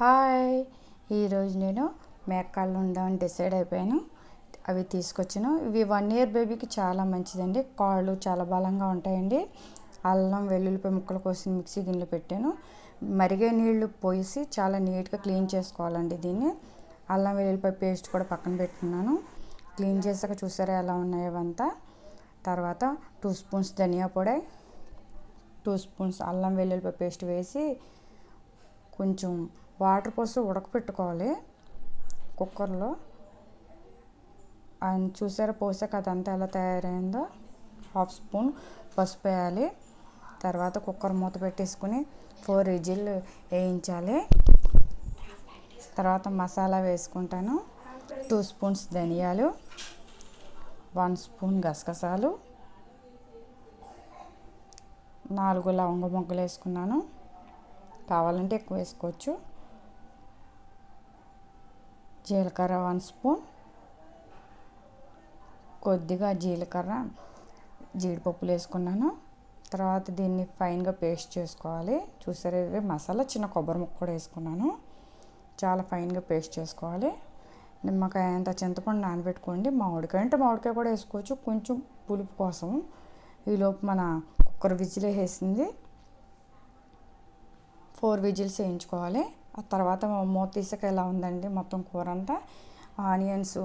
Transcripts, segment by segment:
Hi. ఈరోజు నేను మేకాళ్ళు ఉందామని డిసైడ్ అయిపోయాను. అవి తీసుకొచ్చాను. ఇవి వన్ ఇయర్ బేబీకి చాలా మంచిదండి. కాళ్ళు చాలా బలంగా ఉంటాయండి. అల్లం వెల్లుల్లిపాయ ముక్కలు కోసి మిక్సీ గిన్నెలు పెట్టాను. మరిగే నీళ్ళు పోసి చాలా నీట్గా క్లీన్ చేసుకోవాలండి దీన్ని. అల్లం వెల్లుల్లిపాయ పేస్ట్ కూడా పక్కన పెట్టుకున్నాను. క్లీన్ చేసాక చూసారా ఎలా ఉన్నాయో అంతా తర్వాత టూ స్పూన్స్ ధనియా పొడి టూ స్పూన్స్ అల్లం వెల్లుల్లిపాయ పేస్ట్ వేసి కొంచెం వాటర్ పోసి ఉడకపెట్టుకోవాలి కుక్కర్లో. ఆయన చూసారా పోసాక అదంతా ఎలా తయారైందో? హాఫ్ స్పూన్ పసుపు వేయాలి. తర్వాత కుక్కర్ మూత పెట్టేసుకుని ఫోర్ విజిల్ వేయించాలి. తర్వాత మసాలా వేసుకుంటాను. టూ స్పూన్స్ ధనియాలు వన్ స్పూన్ గసగసాలు నాలుగు లవంగ మొగ్గలు వేసుకున్నాను. కావాలంటే ఎక్కువ వేసుకోవచ్చు. జీలకర్ర వన్ స్పూన్. కొద్దిగా జీలకర్ర జీడిపప్పులు వేసుకున్నాను. తర్వాత దీన్ని ఫైన్గా పేస్ట్ చేసుకోవాలి. చూసారా ఇవి మసాలా చిన్న కొబ్బరి ముక్క కూడా వేసుకున్నాను. చాలా ఫైన్గా పేస్ట్ చేసుకోవాలి. నిమ్మకాయ అంత చింతపండు నానబెట్టుకోండి. మామిడికాయ అంటే మామిడికాయ కూడా వేసుకోవచ్చు. కొంచెం పులుపు కోసం. ఈలోపు మన కుక్కర్ విజిల్ వేసింది. ఫోర్ విజిల్స్ వేయించుకోవాలి. తర్వాత మూత తీసాక ఎలా ఉందండి మొత్తం కూర అంతా ఆనియన్స్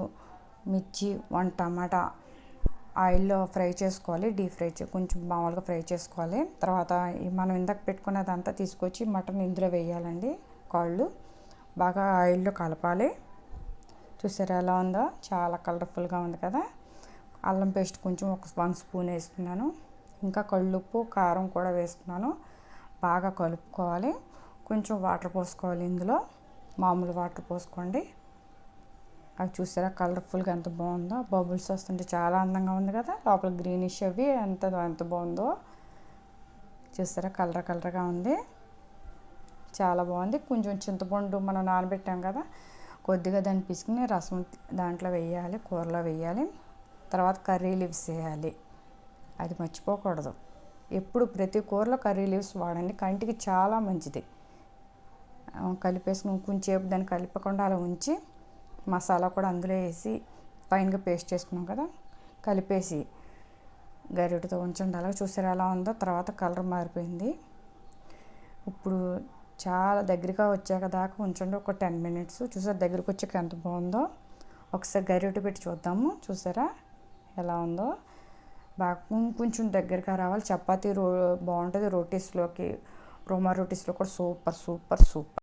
మిర్చి వన్ టమాటా ఆయిల్లో ఫ్రై చేసుకోవాలి డీప్ ఫ్రై కొంచెం మామూలుగా ఫ్రై చేసుకోవాలి. తర్వాత మనం ఇందాక పెట్టుకున్నదంతా తీసుకొచ్చి మటన్ ఇందులో వేయాలండి కాళ్ళు. బాగా ఆయిల్లో కలపాలి. చూసారా ఎలా ఉందో? చాలా కలర్ఫుల్గా ఉంది కదా. అల్లం పేస్ట్ కొంచెం ఒక వన్ స్పూన్ వేసుకున్నాను ఇంకా కళ్ళుప్పు కారం కూడా వేసుకున్నాను బాగా కలుపుకోవాలి. కొంచెం వాటర్ పోసుకోవాలి ఇందులో. మామూలు వాటర్ పోసుకోండి. అవి చూసారా? కలర్ఫుల్గా ఎంత బాగుందో. బబుల్స్ వస్తుంటే చాలా అందంగా ఉంది కదా. లోపల గ్రీనిష్ అవి ఎంత ఎంత బాగుందో. చూసారా? కలర్ కలర్గా ఉంది. చాలా బాగుంది. కొంచెం చింతపండు మనం నానబెట్టాం కదా. కొద్దిగా దాన్ని పిసుకుని రసం దాంట్లో వేయాలి కూరలో వేయాలి. తర్వాత కర్రీ లీవ్స్ వేయాలి. అది మర్చిపోకూడదు. ఎప్పుడు ప్రతి కూరలో కర్రీ లీవ్స్ వాడండి. కంటికి చాలా మంచిది. కలిపేసుకుని కొంచెంసేపు దాన్ని కలిపకుండా అలా ఉంచి మసాలా కూడా అందులో వేసి ఫైన్గా పేస్ట్ చేసుకున్నాం కదా కలిపేసి గరిటతో ఉంచండి. అలా చూసారు ఎలా ఉందో? తర్వాత కలర్ మారిపోయింది. ఇప్పుడు చాలా దగ్గరగా వచ్చాక దాకా ఉంచండి. ఒక టెన్ మినిట్స్ చూసారు దగ్గరికి వచ్చాక ఎంత బాగుందో? ఒకసారి గరిట పెట్టి చూద్దాము. చూసారా ఎలా ఉందో? బాగా కొంచెం దగ్గరగా రావాలి. చపాతీ రో బాగుంటుంది. రోటీస్లోకి రోమా రోటీస్లో కూడా సూపర్ సూపర్ సూపర్.